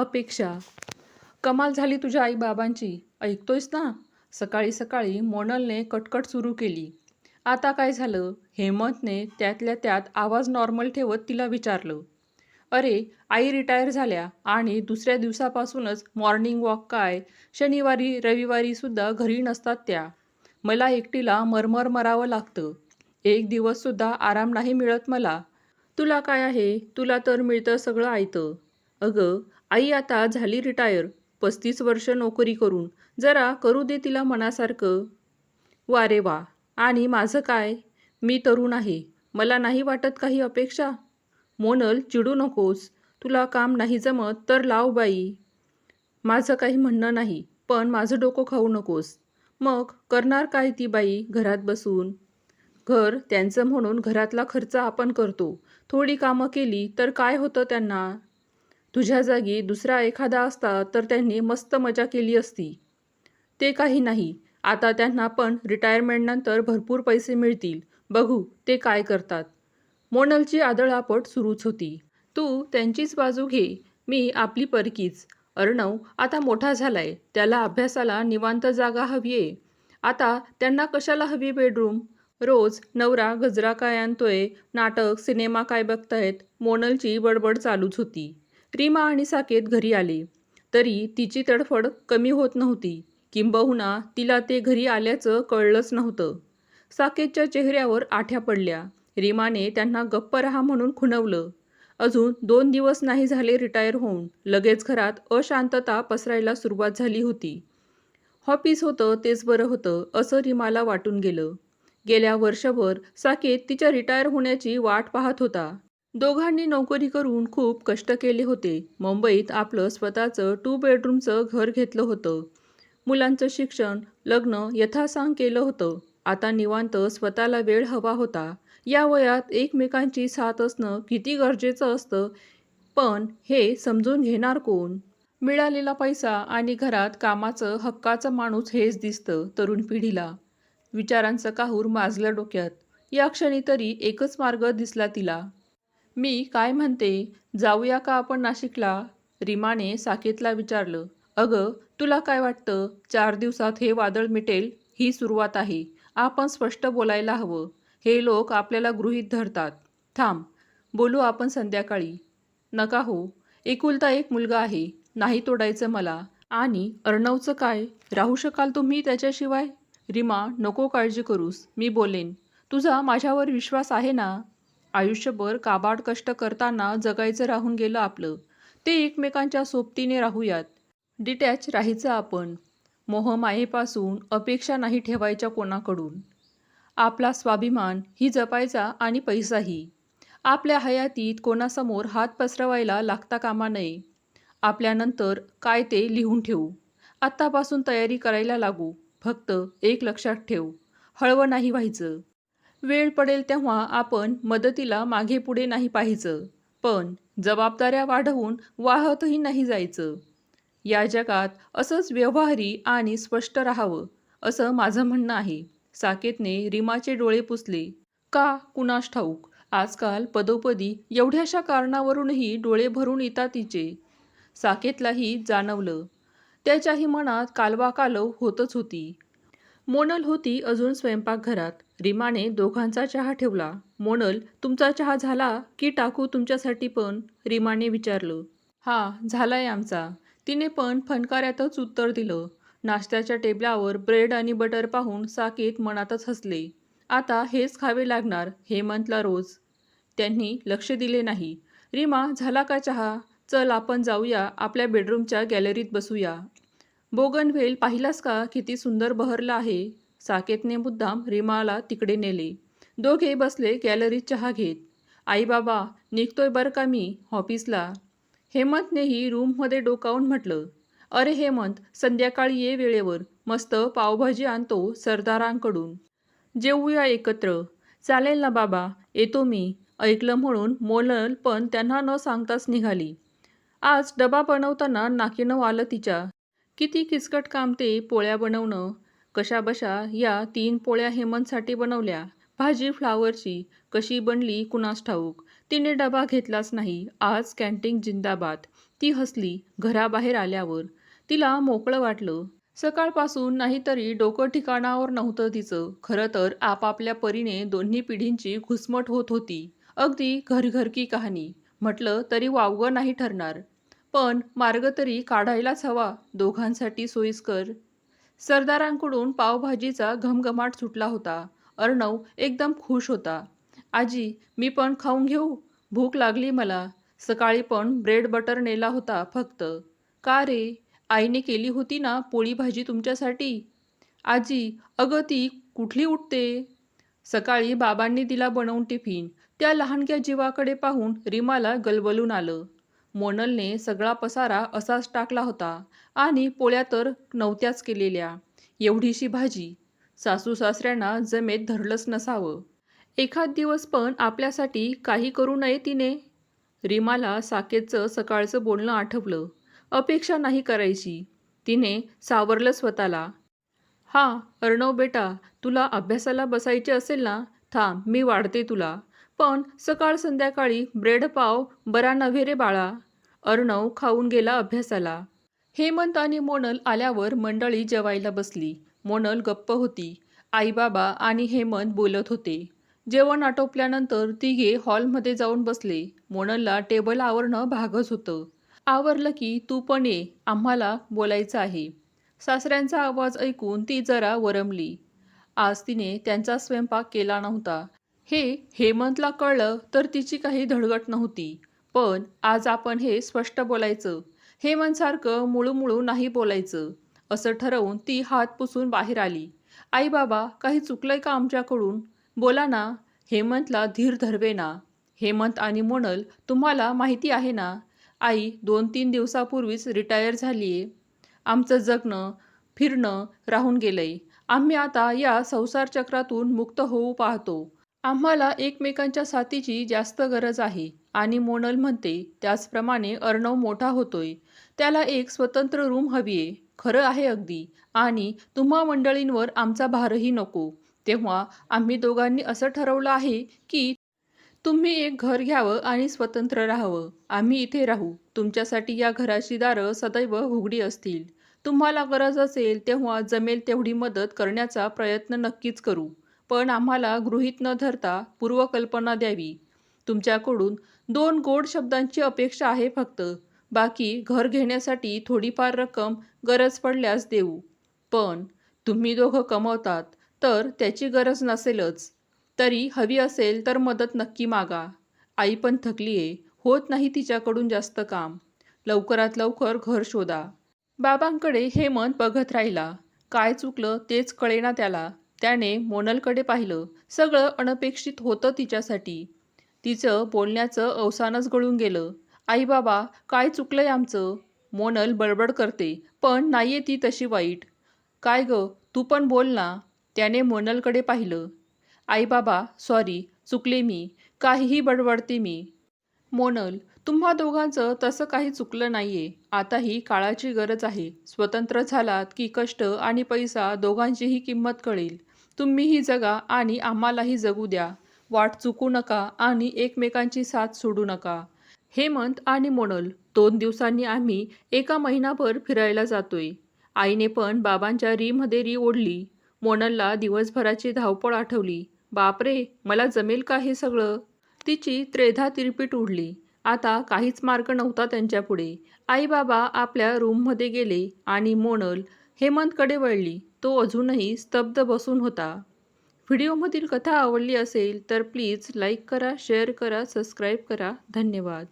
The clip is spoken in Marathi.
अपेक्षा. कमाल झाली तुझ्या आईबाबांची. ऐकतोयस ना? सकाळी सकाळी मोनलने कटकट सुरू केली. आता काय झालं? हेमंतने त्यातल्या त्यात आवाज नॉर्मल ठेवत तिला विचारलं. अरे आई रिटायर झाल्या आणि दुसऱ्या दिवसापासूनच मॉर्निंग वॉक काय? शनिवारी रविवारीसुद्धा घरी नसतात त्या. मला एकटीला मरमर मरावं लागतं. एक दिवससुद्धा आराम नाही मिळत मला. तुला काय आहे? तुला तर मिळतं सगळं ऐतं अगं आई आता झाली रिटायर पस्तीस वर्ष नोकरी करून. जरा करू दे तिला मनासारखं. वारे वा. आणि माझं काय? मी तरुण आहे. मला नाही वाटत काही अपेक्षा? मोनल चिडू नकोस. तुला काम नाही जमत तर लाव बाई. माझं काही म्हणणं नाही पण माझं डोकं खाऊ नकोस. मग करणार काय ती बाई घरात बसून? घर त्यांचं म्हणून घरातला खर्च आपण करतो. थोडी कामं केली तर काय होतं त्यांना? तुझ्या जागी दुसरा एखादा असता तर त्यांनी मस्त मजा केली असती. ते काही नाही. आता त्यांना पण रिटायरमेंटनंतर भरपूर पैसे मिळतील. बघू ते काय करतात. मोनलची आदळापट सुरूच होती. तू त्यांचीच बाजू घे. मी आपली परकीच. अर्णव आता मोठा झालाय. त्याला अभ्यासाला निवांत जागा हवीये. आता त्यांना कशाला हवी बेडरूम रोज नवरा गजरा काय आणतोय? नाटक सिनेमा काय बघतायत? मोनलची बडबड चालूच होती. रीमा आणि साकेत घरी आले. तरी तिची तडफड कमी होत नव्हती. किंबहुना तिला ते घरी आल्याचं कळलंच नव्हतं. साकेतच्या चेहऱ्यावर आठ्या पडल्या. रीमाने त्यांना गप्प रहा म्हणून खुणवलं. अजून दोन दिवस नाही झाले रिटायर होऊन. लगेच घरात अशांतता पसरायला सुरुवात झाली होती. हॉपीस होतं तेच बरं होतं असं रीमाला वाटून गेलं. गेल्या वर्षभर साकेत तिच्या रिटायर होण्याची वाट पाहत होता. दोघांनी नोकरी करून खूप कष्ट केले होते. मुंबईत आपलं स्वतःचं टू बेडरूमचं घर घेतलं होतं. मुलांचं शिक्षण लग्न यथासांग केलं होतं. आता निवांत स्वतःला वेळ हवा होता. या वयात एकमेकांची साथ असणं किती गरजेचं असतं पण हे समजून घेणार कोण? मिळालेला पैसा आणि घरात कामाचं हक्काचं माणूस हेच दिसतं तरुण पिढीला. विचारांचं काहूर माजलं डोक्यात. या क्षणी तरी एकच मार्ग दिसला तिला. मी काय म्हणते? जाऊया का आपण नाशिकला? रीमाने साकेतला विचारलं. अगं तुला काय वाटतं? चार दिवसात हे वादळ मिटेल? ही सुरुवात आहे. आपण स्पष्ट बोलायला हवं. हे लोक आपल्याला गृहीत धरतात. थांब. बोलू आपण संध्याकाळी. नका हो. एकुलता एक मुलगा आहे. नाही तोडायचं मला. आणि अर्णवचं काय? राहू शकाल तुम्ही त्याच्याशिवाय? रीमा नको काळजी करूस. मी बोलेन. तुझा माझ्यावर विश्वास आहे ना? आयुष्यभर काबाड कष्ट करताना जगायचं राहून गेलं आपलं. ते एकमेकांच्या सोबतीने राहूयात. डिटॅच राहायचं आपण. मोहमायेपासून अपेक्षा नाही ठेवायच्या कोणाकडून. आपला स्वाभिमान ही जपायचा आणि पैसाही. आपल्या हयातीत कोणासमोर हात पसरवायला लागता कामा नये. आपल्यानंतर काय ते लिहून ठेवू. आत्तापासून तयारी करायला लागू. फक्त एक लक्षात ठेव. हळवं नाही व्हायचं. वेळ पडेल तेव्हा आपण मदतीला मागे पुढे नाही पाहायचं. पण जबाबदाऱ्या वाढवून वाहतही नाही जायचं. या जगात असंच व्यवहारी आणि स्पष्ट राहावं असं माझं म्हणणं आहे. साकेतने रिमाचे डोळे पुसले. का कुणास ठाऊक? आजकाल पदोपदी एवढ्याशा कारणावरूनही डोळे भरून येतात तिचे. साकेतलाही जाणवलं. त्याच्याही मनात कालवा कालव होतच होती. मोनल होती अजून स्वयंपाकघरात. रीमाने दोघांचा चहा ठेवला. मोनल तुमचा चहा झाला की टाकू तुमच्यासाठी पण? रीमाने विचारलं. हा झालाय आमचा. तिने पण फणकाऱ्यातच उत्तर दिलं. नाश्त्याच्या टेबलावर ब्रेड आणि बटर पाहून साकेत मनातच हसले. आता हेच खावे लागणार हेमंतला रोज. त्यांनी लक्ष दिले नाही. रीमा झाला का चहा? चल आपण जाऊया आपल्या बेडरूमच्या गॅलरीत बसूया. बोगनवेल पाहिलास का किती सुंदर बहरला आहे? साकेतने मुद्दाम रिमाला तिकडे नेले. दोघे बसले गॅलरीत चहा घेत. आई बाबा निघतोय बरं का मी ऑफिसला? हेमंतनेही रूममध्ये डोकावून म्हटलं. अरे हेमंत संध्याकाळी ये वेळेवर. मस्त पावभाजी आणतो सरदारांकडून. जेवूया एकत्र. चालेल ना बाबा येतो मी. ऐकलं म्हणून मोलल पण त्यांना न सांगताच निघाली. आज डबा बनवताना नाकीनं आलं तिच्या. किती किचकट काम ते पोळ्या बनवणं. कशाबशा या तीन पोळ्या हेमंतसाठी बनवल्या. भाजी फ्लावरची कशी बनली कुणास ठाऊक? तिने डबा घेतलाच नाही. आज कॅन्टीन जिंदाबाद. ती हसली घराबाहेर आल्यावर. तिला मोकळं वाटलं. सकाळपासून नाहीतरी डोकं ठिकाणावर नव्हतं तिचं. खरं तर आपापल्या परीने दोन्ही पिढींची घुसमट होत होती. अगदी घरघरकी कहाणी. म्हटलं तरी वावगं नाही ठरणार. पण मार्ग तरी काढायलाच हवा. दोघांसाठी सोयीस्कर. सरदारांकडून पावभाजीचा घमघमाट सुटला होता. अर्णव एकदम खुश होता. आजी मी पण खाऊन घेऊ? भूक लागली मला. सकाळी पण ब्रेड बटर नेला होता फक्त. का रे? आईने केली होती ना पोळी भाजी तुमच्यासाठी? आजी अगं ती कुठली उठते? सकाळी बाबांनी तिला बनवून टिफिन. त्या लहानग्या जीवाकडे पाहून रिमाला गलबलून आलं. मोनलने सगळा पसारा असाच टाकला होता आणि पोळ्या तर नव्हत्याच केलेल्या. एवढीशी भाजी. सासू सासऱ्यांना जमेत धरलंच नसावं. एखाद दिवस पण आपल्यासाठी काही करू नये तिने. रीमाला साकेतचं सकाळचं बोलणं आठवलं. अपेक्षा नाही करायची. तिने सावरलं स्वतःला. हा अर्णव बेटा तुला अभ्यासाला बसायचे असेल ना? थांब मी वाढते तुला. पण सकाळ संध्याकाळी ब्रेड पाव बरा नव्हे रे बाळा. अर्णव खाऊन गेला अभ्यासाला. हेमंत आणि मोनल आल्यावर मंडळी जेवायला बसली. मोनल गप्प होती. आईबाबा आणि हेमंत बोलत होते. जेवण आटोपल्यानंतर तिघे हॉलमध्ये जाऊन बसले. मोनलला टेबल आवरणं भागच होतं. आवरलं की तू पण ये. आम्हाला बोलायचं आहे. सासऱ्यांचा आवाज ऐकून ती जरा वरमली. आज तिने त्यांचा स्वयंपाक केला नव्हता. हे हेमंतला कळलं तर तिची काही धडगट नव्हती. पण आज आपण हे स्पष्ट बोलायचं. हेमंतसारखं मुळूमुळू नाही बोलायचं असं ठरवून ती हात पुसून बाहेर आली. आई बाबा काही चुकलंय का आमच्याकडून? बोला ना. हेमंतला धीर धरवे ना हेमंत आणि मोनल तुम्हाला माहिती आहे ना? आई दोन तीन दिवसापूर्वीच रिटायर झाली आहे आमचं जगणं फिरणं राहून गेलंय. आम्ही आता या संसार चक्रातून मुक्त होऊ पाहतो. आम्हाला एकमेकांच्या साथीची जास्त गरज आहे. आणि मोनल म्हणते त्याचप्रमाणे अर्णव मोठा होतोय. त्याला एक स्वतंत्र रूम हवी आहे. खरं आहे अगदी. आणि तुम्हा मंडळींवर आमचा भारही नको. तेव्हा आम्ही दोघांनी असं ठरवलं आहे की तुम्ही एक घर घ्यावं आणि स्वतंत्र राहावं. आम्ही इथे राहू. तुमच्यासाठी या घराची दारं सदैव उघडी असतील. तुम्हाला गरज असेल तेव्हा जमेल तेवढी मदत करण्याचा प्रयत्न नक्कीच करू. पण आम्हाला गृहीत न धरता पूर्वकल्पना द्यावी. तुमच्याकडून दोन गोड शब्दांची अपेक्षा आहे फक्त. बाकी घर घेण्यासाठी थोडीफार रक्कम गरज पडल्यास देऊ. पण तुम्ही दोघं कमवतात तर त्याची गरज नसेलच. तरी हवी असेल तर मदत नक्की मागा. आई पण थकली आहे होत नाही तिच्याकडून जास्त काम. लवकरात लवकर घर शोधा. बाबांकडे हेमंत बघत राहिला. काय चुकलं तेच कळेना त्याला. त्याने मोनलकडे पाहिलं. सगळं अनपेक्षित होतं तिच्यासाठी. तिचं बोलण्याचं अवसानच गळून गेलं. आई बाबा काय चुकलंय आमचं? मोनल बडबड करते. पण नाहीये ती तशी वाईट. काय ग? तू पण बोल ना. त्याने मोनलकडे पाहिलं. आई बाबा सॉरी चुकले मी. काहीही बडबडते मी. मोनल तुम्हा दोघांचं तसं काही चुकलं नाहीये. आता ही काळाची गरज आहे. स्वतंत्र झालात की कष्ट आणि पैसा दोघांचीही किंमत कळेल. तुम्हीही जगा आणि आम्हालाही जगू द्या. वाट चुकू नका आणि एकमेकांची साथ सोडू नका. हेमंत आणि मोनल दोन दिवसांनी आम्ही एका महिनाभर फिरायला जातोय. आईने पण बाबांच्या रीमध्ये री ओढली. मोनलला दिवसभराची धावपळ आठवली. बापरे मला जमेल का हे सगळं? तिची त्रेधा तिरपीट उडली. आता काहीच मार्ग नव्हता त्यांच्यापुढे. आई बाबा आपल्या रूममध्ये गेले आणि मोनल हेमंतकडे वळली. तो अजूनही स्तब्ध बसून होता. व्हिडिओमधील कथा आवडली असेल तर प्लीज लाईक करा शेअर करा सबस्क्राईब करा. धन्यवाद.